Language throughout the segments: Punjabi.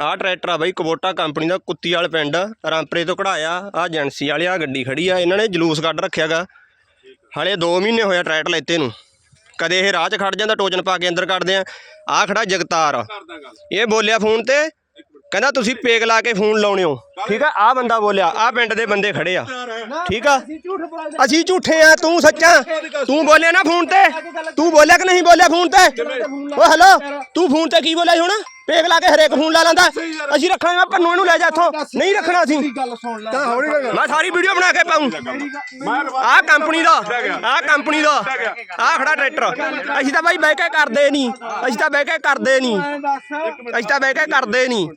ਆਹ ਟਰੈਕਟਰ ਆ ਬਾਈ, ਕਬੋਟਾ ਕੰਪਨੀ ਦਾ ਕੁੱਤੀ ਵਾਲੇ ਪਿੰਡ, ਰਾਮਪਰੇ ਤੋਂ ਕਢਾਇਆ। ਆ ਏਜੰਸੀ ਵਾਲੇ, ਆ ਗੱਡੀ ਖੜੀ ਆ, ਇਹਨਾਂ ਨੇ ਜਲੂਸ ਕੱਢ ਰੱਖਿਆਗਾ ਹਲੇ 2 ਮਹੀਨੇ ਹੋਇਆ ਟਰੈਕਟਰ ਲੈਤੇ ਨੂੰ। ਕਦੇ ਇਹ ਰਾਹ 'ਚ ਖੜ ਜਾਂਦਾ, ਟੋਚਨ ਪਾ ਕੇ ਅੰਦਰ ਕੱਢਦੇ ਆ। ਆ ਖੜਾ ਜਗਤਾਰ। ਇਹ ਬੋਲਿਆ ਫੋਨ ਤੇ, ਕਹਿੰਦਾ ਤੁਸੀਂ ਪੇਗ ਲਾ ਕੇ ਫੋਨ ਲਾਉਣੇ ਹੋ। ਠੀਕ ਆ ਆ ਬੰਦਾ ਬੋਲਿਆ, ਆ ਪਿੰਡ ਦੇ ਬੰਦੇ ਖੜੇ ਆ। ਠੀਕ ਆ? ਅਸੀਂ ਝੂਠੇ ਆ, ਤੂੰ ਸੱਚਾ? ਤੂੰ ਬੋਲਿਆ ਨਾ ਫੋਨ ਤੇ? ਤੂੰ ਬੋਲਿਆ ਕਿ ਨਹੀਂ ਬੋਲਿਆ ਫੋਨ ਤੇ? ਓ ਹੈਲੋ ਤੂੰ ਫੋਨ ਤੇ ਕੀ ਬੋਲਿਆ ਹੁਣ? ਪੇਗ ਲਾ ਕੇ ਹਰੇਕ ਫੋਨ ਲਾ ਲੈਂਦਾ। ਅਸੀਂ ਰੱਖਾਂਗੇ ਪੰਨੂ ਇਹਨੂੰ ਲੈ ਜਾ ਇੱਥੋਂ। ਨਹੀਂ ਰੱਖਣਾ ਅਸੀਂ। ਗੱਲ ਸੁਣ ਲੈ। ਮੈਂ ਸਾਰੀ ਵੀਡੀਓ ਬਣਾ ਕੇ ਪਾਉਂ ਆਹ ਕੰਪਨੀ ਦਾ ਆਹ ਕੰਪਨੀ ਦਾ ਆਹ ਖੜਾ ਟਰੈਕਟਰ ਅਸੀਂ ਤਾਂ ਬਾਈ ਬਹਿ ਕੇ ਕਰਦੇ ਨਹੀਂ ਅਸੀਂ ਤਾਂ ਬਹਿ ਕੇ ਕਰਦੇ ਨਹੀਂ ਅਸੀਂ ਤਾਂ ਬਹਿ ਕੇ ਕਰਦੇ ਨਹੀਂ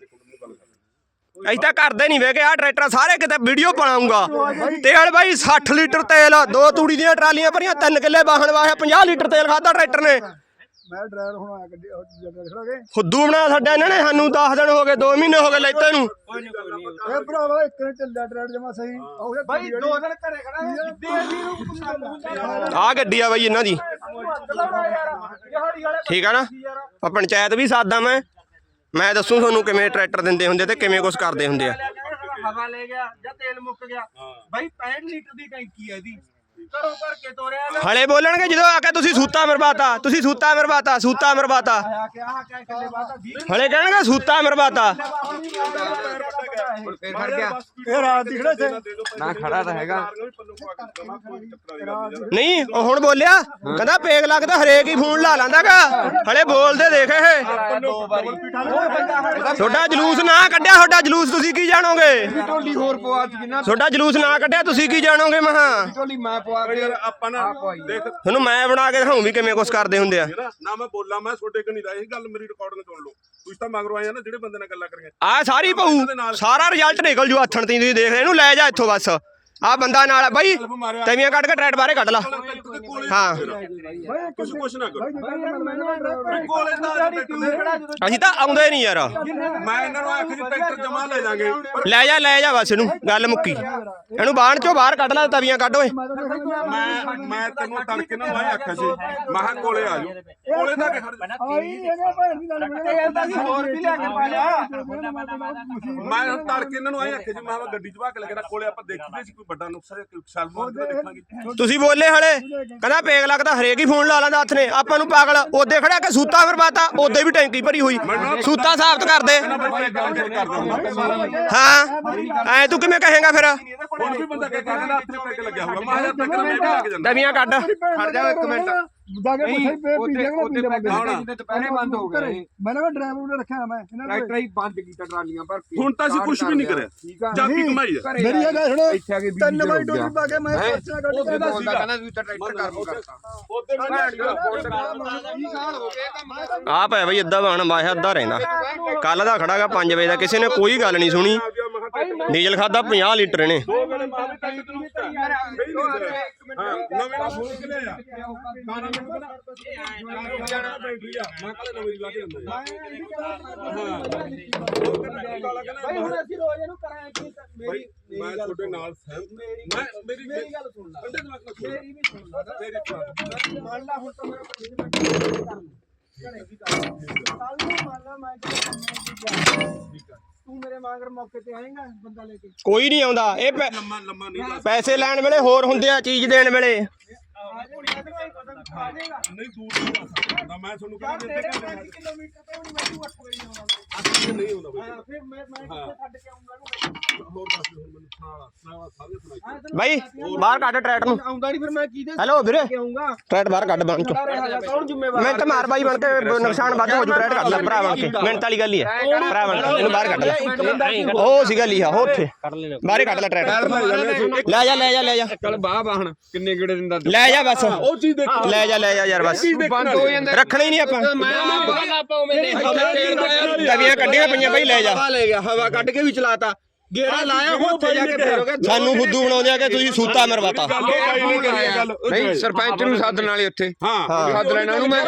ਅਸੀਂ ਤਾਂ ਕਰਦੇ ਨਹੀਂ ਵੇਖ ਆਹ ਟਰੈਕਟਰ ਸਾਰੇ ਕਿਤੇ ਵੀਡੀਓ ਬਣਾਉਂਗਾ ਤੇਲ ਬਾਈ 60 ਲੀਟਰ ਤੇਲ ਦੋ ਤੂੜੀ ਦੀਆਂ ਟਰਾਲੀਆਂ ਭਰੀਆਂ ਤਿੰਨ ਕਿੱਲੇ ਵਾਹਣ ਵਾਹਿਆ 50 ਲੀਟਰ ਤੇਲ ਖਾਦਾ ਟਰੈਕਟਰ ਨੇ। ਮੈਂ ਡਰਾਈਵਰ ਹੁਣ ਆਇਆ ਗੱਡੀ ਫੁੱਦੂ ਬਣਾ ਛੱਡਿਆ ਇਹਨਾਂ ਨੇ ਸਾਨੂੰ 10 ਦਿਨ ਹੋ ਗਏ 2 ਮਹੀਨੇ ਹੋ ਗਏ ਲੈਤੇ ਨੂੰ। ਇਹ ਭਰਾਵਾ ਇੱਕ ਨੇ ਚੱਲਿਆ ਡਰਾਈਵਰ ਜਮਾ ਸਹੀ। ਬਾਈ ਦੋ ਦਿਨ ਘਰੇ ਖੜਾ ਆਹ ਗੱਡੀ ਆ ਬਾਈ ਇਹਨਾਂ ਦੀ। ਠੀਕ ਆ ਨਾ? ਆ ਪੰਚਾਇਤ ਵੀ ਸਾਦਾ ਮੈਂ ਮੈਂ ਦੱਸੂ ਤੁਹਾਨੂੰ ਕਿਵੇਂ ਟਰੈਕਟਰ ਦਿੰਦੇ ਹੁੰਦੇ ਤੇ ਕਿਵੇਂ ਕੁਝ ਕਰਦੇ ਹੁੰਦੇ ਆ। ਹਵਾ ਲੈ ਗਿਆ ਜਾਂ ਤੇਲ ਮੁੱਕ ਗਿਆ। ਬਾਈ 65 ਲੀਟਰ ਦੀ ਟੈਂਕੀ ਹੈ ਇਹਦੀ। ਘਰੋਂ ਭਰ ਕੇ ਤੋਰਿਆ ਵਾ ਹਲੇ ਬੋਲਣਗੇ ਜਦੋਂ ਆ ਕੇ ਤੁਸੀਂ ਸੂਤਾ ਮਰਵਾਤਾ ਤੁਸੀਂ ਸੂਤਾ ਮਰਵਾਤਾ ਸੂਤਾ ਮਰਵਾਤਾ। ਆ ਕੇ ਆਹ ਕਹਿ ਕੱਲੇ ਬਾਤਾ 20 ਹਲੇ ਕਹਿਣਗੇ ਸੂਤਾ ਮਰਵਾਤਾ। ਫੇਰ ਖੜ ਗਿਆ। ਇਹ ਰਾਤ ਦੀ ਖੜਾ ਸੀ। ਨਾ ਖੜਾ ਤਾਂ ਹੈਗਾ। ਨਹੀਂ ਉਹ ਹੁਣ ਬੋਲਿਆ ਕਹਿੰਦਾ ਪੇਗ ਲੱਗਦਾ ਹਰੇਕ ਹੀ ਫੋਨ ਲਾ ਲਾਂਦਾਗਾ। ਹਲੇ ਬੋਲਦੇ ਦੇਖ ਇਹ। ਤੁਹਾਡਾ ਜਲੂਸ ਨਾ ਕੱਢਿਆ ਤੁਹਾਡਾ ਜਲੂਸ ਤੁਸੀਂ ਕੀ ਜਾਣੋਗੇ? ਹੋਰ ਪਵਾ ਜਿੰਨਾ ਤੁਹਾਡਾ ਜਲੂਸ ਨਾ ਕੱਢਿਆ ਤੁਸੀਂ ਕੀ ਜਾਣੋਗੇ ਮਹਾ? ਮੈਂ ਪਵਾ ਕੇ ਯਾਰ ਆਪਾਂ ਨਾ ਦੇਖ। ਤੁਹਾਨੂੰ ਮੈਂ ਬਣਾ ਕੇ ਦਿਖਾਉਂ ਵੀ ਕਿਵੇਂ ਕੁਝ ਕਰਦੇ ਹੁੰਦੇ ਆ। ਨਾ ਨਾ ਮੈਂ ਬੋਲਾਂ ਮੈਂ ਤੁਹਾਡੇ ਕਨੀ ਦਾ ਇਹ ਗੱਲ ਮੇਰੀ ਰਿਕਾਰਡਿੰਗ ਸੁਣ ਲਓ। ਤੁਸੀਂ ਤਾਂ ਮਗਰੋਂ ਆਏ ਆ ਨਾ ਜਿਹੜੇ ਬੰਦੇ ਨਾਲ ਗੱਲਾਂ ਕਰੀਆਂ। ਆ ਸਾਰੀ ਪਊ ਸਾਰਾ ਰਿਜ਼ਲਟ ਨਿਕਲ ਜੂ ਹੱਥਣ ਤੀ ਤੁਸੀਂ ਦੇਖ ਰਹੇ ਇਹਨੂੰ ਲੈ ਜਾ ਇੱਥੋਂ ਬਸ। ਆ ਬੰਦਾ ਨਾਲ ਆ, ਬਾਈ ਤਵੀਆਂ ਕੱਢ ਕੇ ਟਰੈਟ ਬਾਹਰੇ ਕੱਢ ਲਾ। ਹਾਂ। ਤੁਸੀਂ ਕੁਛ ਨਾ ਕਰੋ। ਮੈਂ ਕੋਲੇ ਦਾ ਟਰੈਕਟਰ ਅਸੀਂ ਤਾਂ ਆਉਂਦੇ ਨਹੀਂ ਯਾਰ। ਮੈਂ ਇਹਨਾਂ ਨੂੰ ਆਖ ਜੀ ਟਰੈਕਟਰ ਜਮਾ ਲੈ ਜਾਾਂਗੇ ਪਰ ਲੈ ਜਾ ਲੈ ਜਾ ਬਸ ਇਹਨੂੰ ਗੱਲ ਮੁੱਕੀ। ਇਹਨੂੰ ਬਾਹਣ ਚੋਂ ਬਾਹਰ ਕੱਢ ਲੈ ਤਵੀਆਂ ਕੱਢ ਓਏ। ਮੈਂ ਮੈਂ ਤੈਨੂੰ ਤੜਕੇ ਨਾ ਮੈਂ ਆਖਿਆ ਸੀ ਮਹਾ ਕੋਲੇ ਆ ਜਾਓ। ਕੋਲੇ ਦਾ ਕਿ ਖੜ ਜਾ। ਮੈਂ ਹੁਣ ਤੜਕੇ ਇਹਨਾਂ ਨੂੰ ਆਏ ਆਖਿਆ ਸੀ ਮੈਂ ਕਿਹਾ ਗੱਡੀ ਚ ਭਾ ਕੇ ਲੱਗਣਾ ਕੋਲੇ ਆਪਾਂ ਦੇਖੀਏ ਸੀ ਕੋਈ ਵੱਡਾ ਨੁਕਸਾ ਜਾਂ ਕੋਈ ਤੇ ਦੇਖਾਂਗੇ। ਤੁਸੀਂ ਬੋਲੇ ਹਲੇ? ਕਹਿੰਦਾ ਪੇਗ ਲੱਗਦਾ ਹਰੇਕ ਹੀ ਫੋਨ ਲਾ ਲੈਂਦਾ ਹੱਥ ਨੇ। ਆਪਾਂ ਨੂੰ ਪਾਗਲ ਉਹਦੇ ਖੜਿਆ ਕਿ ਸੂਤਾ ਮਰਵਾਤਾ ਉਹਦੇ ਵੀ ਟੈਂਕੀ ਭਰੀ ਹੋਈ। ਸੂਤਾ ਸਾਬਤ ਕਰ ਦੇ ਹਾਂ ਐ ਤੂੰ ਕਿਵੇਂ ਕਹੇਗਾ ਫਿਰ? ਹੁਣ ਵੀ ਬੰਦਾ ਕਹਿ ਕਹਿੰਦਾ ਹੱਥ ਤੇ ਪੈਕ ਲੱਗਿਆ ਹੋਊਗਾ। ਮੈਂ ਕਿਹਾ ਟਰੈਕਟਰ ਮੈਂ ਲੈ ਕੇ ਜਾਂਦਾ ਤਵੀਆਂ ਕੱਢ। ਖੜ ਜਾ ਇੱਕ ਮਿੰਟ। ਜਾ ਕੇ ਨਹੀਂ ਪੁੱਛੇ ਪੀ ਉੱਥੇ ਪੀਂਦੇ ਪੈਕੇ ਬੰਦੇ ਜਿੱਦੇ ਦੁਪਹਿਰੇ ਬੰਦ ਹੋ ਗਏ। ਇਹ। ਮੈਂ ਨਾ ਡਰਾਈਵਰ ਨੂੰ ਰੱਖਿਆ ਮੈਂ ਇਹਨਾਂ ਨੂੰ ਟਰੈਕਟਰ ਹੀ ਬੰਦ ਕੀਤਾ ਟਰਾਲੀਆਂ ਭਰ ਕੇ ਹੁਣ ਤਾਂ ਅਸੀਂ ਕੁਛ ਵੀ ਨਹੀਂ ਕਰਿਆ। ਠੀਕ ਆ। ਜਾਪੀ ਕਮਾਈ ਘਰੇ ਮੇਰੀ ਇਹ ਗੱਲ ਸੁਣੋ ਇੱਥੇ ਆ ਕੇ ਤਿੰਨ ਵਾਰੀ ਹੋ ਡੋਰੀ ਪਾ ਕੇ ਮੈਂ ਹੈਂ? ਪਰਚਾ ਕੱਢ ਉਹ ਕੇ ਬੋਲਦਾ ਕਹਿੰਦਾ ਤੂੰ ਤਾਂ ਟਰੈਕਟਰ ਕਰਮ ਕਰਤਾ ਉਹਦੇ ਸਾਲ ਹੋ ਗਏ ਕੰਮ ਆ ਪਿਆ ਬਈ ਅੱਧਾ ਬਾਣ ਮਾਹਿਆ ਅੱਧਾ ਰਹਿੰਦਾ। ਕੱਲ ਦਾ ਖੜਾਗਾ 5 ਵਜੇ ਦਾ ਕਿਸੇ ਨੇ ਕੋਈ ਗੱਲ ਨਹੀਂ ਸੁਣੀ। ਡੀਜ਼ਲ ਖਾਦਾ 50 ਲੀਟਰ ਨੇ। ਗਲੇ ਮਾਰੇ ਤਾਂ ਤੈਨੂੰ ਮੁੱਕਾ ਹਾਂ। ਨਵੇਂ ਦਾ ਫੋਨ ਕਿ ਲਿਆ 12 ਮਿੰਟ ਬਾਅਦ ਜਾਣਾ ਬੈਟਰੀ ਆ। ਮੈਂ ਕੱਲ ਨਵੀਂ ਲਾ ਕੇ ਦਿੰਦਾ ਹਾਂ। ਬਾਈ ਹੁਣ ਅਸੀਂ ਰੋਜ਼ ਇਹਨੂੰ ਕਰਾਂਗੇ ਕੀ? ਭਾਈ ਮੈਂ ਤੁਹਾਡੇ ਨਾਲ ਸਹਿਮਤ ਮੈਂ ਮੇਰੀ ਮੇਰੀ ਗੱਲ ਸੁਣ ਲੈ। ਅੰਡੇ ਦਿਮਾਗ ਨਾਲ ਸੁਣ ਮੇਰੀ ਵੀ ਸੁਣ ਲੈ। ਤੇਰੀ ਮੰਨ ਲਾ ਹੁਣ ਤਾਂ ਮੇਰਾ ਪੱਟੀ ਮੈਂ ਕਰ ਲੂੰ ਘਰੇ ਵੀ ਕਰ ਲੂੰ ਕੱਲ ਨੂੰ ਮੰਨ ਲਾ ਮੈਂ ਕਿਹਾ ਠੀਕ ਹੈ ਤੂੰ ਮੇਰੇ ਮਾਂਗਰ ਮੌਕੇ ਤੇ ਆਏਗਾ ਬੰਦਾ ਲੈ ਕੇ? ਕੋਈ ਨਹੀਂ ਆਉਂਦਾ। ਇਹ ਪੈ- ਲੰਮਾ ਲੰਮਾ ਨਹੀਂ ਲਾ ਪੈਸੇ ਲੈਣ ਵੇਲੇ ਹੋਰ ਹੁੰਦੇ ਆ ਚੀਜ਼ ਦੇਣ ਵੇਲੇ। ਆ ਜਾ ਮੈਂ ਤੈਨੂੰ ਪਤਾ ਨਹੀਂ ਖਾ ਜਾਏਗਾ ਨਹੀਂ ਦੂਰ ਨਹੀਂ ਆ। ਸਕਦਾ ਮੈਂ ਤੁਹਾਨੂੰ ਯਾਰ ਕਹਿੰਦਾ ਤੇਰੇ ਦਿੱਤੇ 5 ਕਿਲੋਮੀਟਰ ਤੇ ਹੁਣ ਮੈਂ ਤੂੰ 8 ਵਜੇ ਆਉਂਦਾ। ਅੱਜ ਨਹੀਂ ਹੁੰਦਾ ਹਾਂ ਫਿਰ ਮੈਂ ਮੈਂ ਕਿੱਥੇ ਛੱਡ ਕੇ ਆਉਂਗਾ ਨੂੰ ਬਾਈ ਬਾਹਰ ਕੱਢ ਟਰੈਟ ਨੂੰ। ਆਉਂਦਾ ਨਹੀਂ ਫਿਰ ਮੈਂ ਕਿਹਦੇ ਹੈਲੋ ਵੀਰੇ। ਆਉਂਗਾ ਟਰੈਟ ਬਾਹਰ ਕੱਢ ਬਣ ਚੋ ਕੌਣ ਜ਼ਿੰਮੇਵਾਰ? ਮੈਂ ਤਾਂ ਮਾਰ ਬਾਈ ਬਣ ਕੇ ਨੁਕਸਾਨ ਵੱਧ ਹੋ ਜੂ ਟਰੈਟ ਕੱਢ ਲੈ ਭਰਾ ਬਣ ਕੇ। ਮਿਹਨਤ ਵਾਲੀ ਗੱਲ ਹੀ ਹੈ। ਭਰਾ ਬਣ ਕੇ ਇਹਨੂੰ ਬਾਹਰ ਕੱਢ ਲੈ। ਉਹ ਸੀਗਾ ਲੀਹਾ ਉਹ ਉੱਥੇ। ਬਾਹਰੇ ਕੱਢ ਲੈ ਟਰੈਟ ਲੈ ਜਾ ਲੈ ਜਾ ਲੈ ਜਾ। ਚੱਲ ਬਾਹ ਬਾਹਣ ਕਿੰਨੇ ਗੇੜੇ ਦਿੰਦਾ ਲੈ ਜਾ ਬਸ। ਉਹ ਚੀਜ਼ ਦੇਖ। ਲੈ ਜਾ ਲੈ ਜਾ ਯਾਰ ਬਸ। ਬੰਦ ਹੋ ਜਾਂਦਾ। ਰੱਖਣਾ ਹੀ ਨਹੀਂ ਆਪਾਂ ਤਵੀਆਂ ਕੱਢੀਆਂ ਪਈਆਂ ਬਾਈ ਲੈ ਜਾ। ਲੈ ਗਿਆ ਹਵਾ ਕੱਢ ਕੇ ਵੀ ਚਲਾਤਾ। ਗੇੜਾ ਲਾਇਆ ਉੱਥੇ ਜਾ ਕੇ ਫੇਰੋਗੇ ਸਾਨੂੰ ਫੁੱਦੂ ਬਣਾਉਂਦੇ ਆ ਕਿ ਤੁਸੀਂ ਸੂਤਾ ਮਰਵਾਤਾ ਨਹੀਂ ਸਰਪੰਚ ਨੂੰ ਸੱਦਣ ਵਾਲੇ ਉੱਥੇ। ਹਾਂ। ਸੱਦ ਲੈਣਾ ਉਹਨੂੰ ਮੈਂ।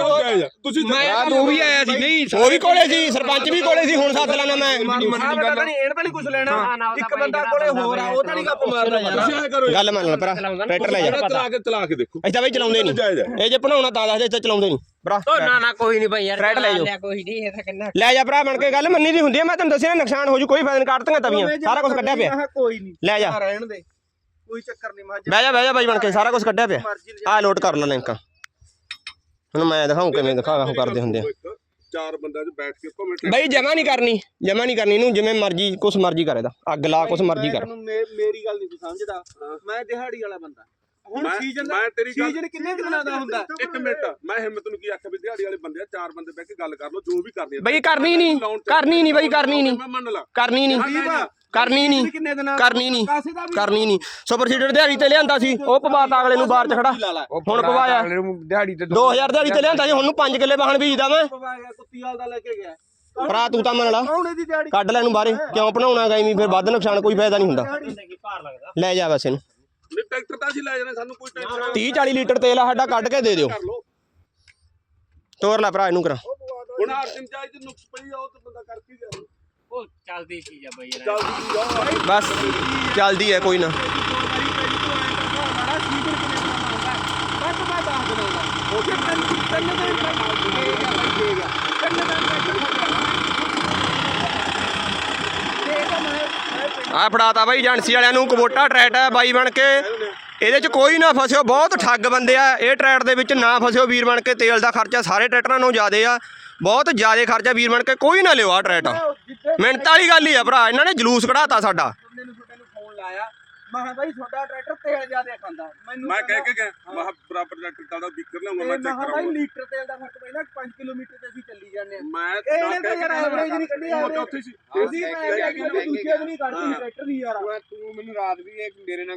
ਤੁਸੀਂ ਰਾਤ ਉਹ ਵੀ ਆਇਆ ਸੀ। ਨਹੀਂ ਉਹ ਵੀ ਕੋਲੇ ਸੀ ਸਰਪੰਚ ਵੀ ਕੋਲੇ ਸੀ ਹੁਣ ਸੱਦ ਲੈਣਾ ਮੈਂ। ਮੰਨ ਪਤਾ ਨਹੀਂ ਇਹ ਤਾਂ ਨਹੀਂ ਕੁਝ ਲੈਣਾ। ਇੱਕ ਬੰਦਾ ਕੋਲੇ ਹੋਰ ਆ ਉਹ ਤਾਂ ਨਹੀਂ ਗੱਪ ਮਾਰਦਾ। ਯਾਰ ਤੁਸੀਂ ਐ ਕਰੋ। ਗੱਲ ਮੰਨ ਲੈ ਭਰਾ ਟਰੈਕਟਰ ਲੈ ਜਾ। ਚਲਾ ਕੇ ਚਲਾ ਕੇ ਦੇਖੋ। ਅਸੀਂ ਤਾਂ ਬਈ ਚਲਾਉਂਦੇ ਨਹੀਂ। ਇਹ ਜੇ ਬਣਾਉਣਾ ਤਾਂ ਦੱਸ ਦੇ ਇੱਥੇ ਚਲਾਉਂਦੇ ਨਹੀਂ। ਭਰਾ ਓ ਨਾ ਨਾ ਕੋਈ ਨਹੀਂ ਬਈ ਯਾਰ ਲੈ ਜਾਓ। ਲਿਆ ਕੋਈ ਨਹੀਂ ਇਹ ਤਾਂ ਕਿੰਨਾ ਲੈ ਜਾ ਭਰਾ ਬਣ ਕੇ ਗੱਲ ਮੰਨੀ ਦੀ ਹੁੰਦੀ ਮੈਂ ਤੈਨੂੰ ਦੱਸਿਆ ਨਾ ਨੁਕਸਾਨ ਹੋ ਜੂ ਕੋਈ ਫਾਇਦਾ ਨਹੀਂ ਕੱਢਤੀਆਂ ਤਵੀਆਂ ਸਾਰਾ ਕੁਝ ਕੱਢਿਆ ਪਿਆ। ਕੋਈ ਨਹੀਂ ਲੈ ਜਾ। ਰਹਿਣ ਦੇ ਕੋਈ ਚੱਕਰ ਨਹੀਂ ਮੈਂ ਬਹਿ ਜਾ ਬਹਿ ਜਾ ਬਾਈ ਬਣ ਕੇ ਸਾਰਾ ਕੁਝ ਕੱਢਿਆ ਪਿਆ। ਆ ਲੋਡ ਕਰ ਲੈ ਲਿੰਕ। ਹੁਣ ਮੈਂ ਦਿਖਾਉਂ ਕਿਵੇਂ ਦਿਖਾ ਉਹ ਕਰਦੇ ਹੁੰਦੇ ਆ। ਚਾਰ ਬੰਦਿਆਂ 'ਚ ਬੈਠ ਕੇ ਭਾਵੇਂ ਬਈ ਜਮਾ ਨਹੀਂ ਕਰਨੀ ਜਮਾ ਨਹੀਂ ਕਰਨੀ ਇਹਨੂੰ ਜਿਵੇਂ ਮਰਜ਼ੀ ਕੁਛ ਮਰਜ਼ੀ ਕਰ ਇਹਦਾ। ਅੱਗ ਲਾ ਕੁਛ ਮਰਜ਼ੀ ਕਰ। ਮੇਰੀ ਗੱਲ ਨਹੀਂ ਤੂੰ ਸਮਝਦਾ। ਮੈਂ ਦਿਹਾੜੀ ਵਾਲਾ ਬੰਦਾ। ਹੁਣ ਮੈਂ- ਸੀਜ਼ਨ ਮੈਂ ਤੇਰੀ ਗੱਲ- ਸੀਜ਼ਨ ਕਿੰਨੇ ਦਿਨਾਂ ਦਾ ਹੁੰਦਾ? ਇੱਕ ਮਿੰਟ। ਮੈਂ ਹਿੰਮਤ ਨੂੰ ਕੀ ਆਖਿਆ ਵੀ ਦਿਹਾੜੀ ਵਾਲੇ ਬੰਦੇ ਆ ਚਾਰ ਬੰਦੇ ਬਹਿ ਕੇ ਗੱਲ ਕਰ ਲਓ ਜੋ ਵੀ ਕਰਦੇ ਆ। ਬਈ ਕਰਨੀ ਨਹੀਂ। ਕਰਨੀ ਨਹੀਂ ਬਈ ਕਰਨੀ ਨਹੀਂ। ਮੈਂ ਮੰਨ ਲਾ। ਕਰਨੀ ਨਹੀਂ। ਕਰਨੀ ਨਹੀਂ। ਕਿੰਨੇ ਦਿਨਾਂ ਕਰਨੀ ਨਹੀਂ। ਕਾਸੇ ਦਾ ਵੀ ਕਰਨੀ ਨਹੀਂ। ਸੁਪਰ ਸੀਡਰ ਦਿਹਾੜੀ ਤੇ ਲਿਆਂਦਾ ਸੀ। ਉਹ ਪਵਾਤਾ ਅਗਲੇ ਨੂੰ ਬਾਹਰ ਚ ਖੜਾ। ਹੁਣ ਪਵਾਇਆ। ਦਿਹਾੜੀ ਤੇ 2000 ਦਿਹਾੜੀ ਤੇ ਲਿਆਂਦਾ ਸੀ। ਹੁਣ ਨੂੰ 5 ਕਿੱਲੇ ਵਾਹਣ ਬੀਜਦਾ ਮੈਂ। ਪਵਾ ਗਿਆ ਕੁੱਤੀ ਵਾਲ ਦਾ ਲੈ ਕੇ ਗਿਆ। ਭਰਾ ਤੂੰ ਤਾਂ ਮੰਨ ਲਾ। ਕੌਣ ਇਹਦੀ ਦਿਹਾੜੀ? ਕੱਢ ਲੈ ਇਹਨੂੰ ਬਾਹਰੇ। ਕਿਉਂ ਬਣਾਉਣਾ ਗਾ ਐਵੇਂ? ਫਿਰ ਵੱਧ ਨੁਕਸਾਨ ਕੋਈ ਫਾਇਦਾ ਨਹੀਂ ਹੁੰਦਾ। ਲੈ ਜਾ ਬਸ ਇਹਨੂੰ। ਨਹੀਂ ਟਰੈਕਟਰ ਤਾਂ ਅਸੀਂ ਲੈ ਜਾਣਾ ਸਾਨੂੰ ਕੋਈ ਟੈਨਸ਼ਨ 30 40 ਲੀਟਰ ਤੇਲ ਆ ਸਾਡਾ ਕੱਢ ਕੇ ਦੇ ਦਿਓ। ਕਰ ਲਓ। ਤੋਰ ਲੈ ਭਰਾ ਇਹਨੂੰ ਕਰਾ। ਹੁਣ ਅਰਜਨ ਚਾਹ ਤੇ ਨੁਕਸ ਪਈ ਆ ਉਹ ਤੇ ਬੰਦਾ ਕਰ ਕੀ ਗਿਆ ਉਹ ਚੱਲਦੀ ਚੀਜ਼ ਆ ਬਈ ਯਾਰ। ਚੱਲਦੀ ਸੀ ਜਾਓ ਬਸ ਚੱਲਦੀ ਹੈ ਕੋਈ ਨਾ। ਬਸ ਮੈਂ ਦੱਸ ਦਿਨਾਂ ਦਾ ਹੋ ਗਿਆ ਤਿੰਨ ਤਿੰਨ ਦਿਨ ਤੱਕ ਠੀਕ ਆ ਬਾਈ ਠੀਕ ਆ ਤਿੰਨ ਦਿਨ ਤੱਕ ਠੀਕ ਆ ਮੈਂ ਮੈਂ ਪਿੰਡ ਆ ਫੜਾਤਾ ਬਾਈ ਏਜੰਸੀ ਵਾਲਿਆਂ ਨੂੰ, ਕਬੋਟਾ ਟਰੈਟ ਹੈ ਬਾਈ ਬਣ ਕੇ। ਇਹਦੇ 'ਚ ਕੋਈ ਨਾ ਫਸਿਓ, ਬਹੁਤ ਠੱਗ ਬੰਦੇ ਆ। ਇਹ ਟਰੈਟ ਦੇ ਵਿੱਚ ਨਾ ਫਸਿਓ ਵੀਰ ਬਣ ਕੇ, ਤੇਲ ਦਾ ਖਰਚਾ ਸਾਰੇ ਟਰੈਕਟਰਾਂ ਨੂੰ ਜ਼ਿਆਦੇ ਆ। ਬਹੁਤ ਜ਼ਿਆਦੇ ਖਰਚਾ ਵੀਰ ਬਣ ਕੇ, ਕੋਈ ਨਾ ਲਿਓ ਆ ਟਰੈਟ। ਜਿੱਥੇ ਮਿਹਨਤ ਵਾਲੀ ਗੱਲ ਹੀ ਆ ਭਰਾ, ਇਹਨਾਂ ਨੇ ਜਲੂਸ ਕਢਾਤਾ ਸਾਡਾ। ਫੋਨ ਲਾਇਆ ਮੈਂ ਕਿਹਾ ਬਾਈ ਤੁਹਾਡਾ ਟਰੈਕਟਰ ਤੇਲ ਜ਼ਿਆਦਾ ਖਾਂਦਾ। ਮੈਨੂੰ ਮੈਂ ਕਹਿ ਕੇ ਗਿਆ ਮੈਂ ਕਿਹਾ ਬਰਾਬਰ ਟਰੈਕਟਰ ਚੱਲਦਾ ਵਿਕਰ ਮੈਂ ਚੈੱਕ ਬਾਈ ਕਰਾਉਂਗਾ ਲੀਟਰ ਤੇਲ ਦਾ ਫ਼ਰਕ ਪੈਂਦਾ 5 ਕਿਲੋਮੀਟਰ ਤੇ ਅਸੀਂ ਚੱਲੀ ਜਾਂਦੇ ਆ ਮੈਂ ਇਹਨੇ ਤਾਂ ਯਾਰ ਐਵਰੇਜ ਨਹੀਂ ਕੱਢੀ ਉੱਥੇ ਸੀ। ਅਸੀਂ ਮੈਂ ਕਿਹਾ ਕਿ ਦੂਜੇ ਦਿਨ ਹੀ ਕੱਢੀ ਟਰੈਕਟਰ ਦੀ ਯਾਰ। ਤੂੰ ਮੈਨੂੰ ਰਾਤ ਵੀ ਇਹ ਮੇਰੇ ਨਾਲ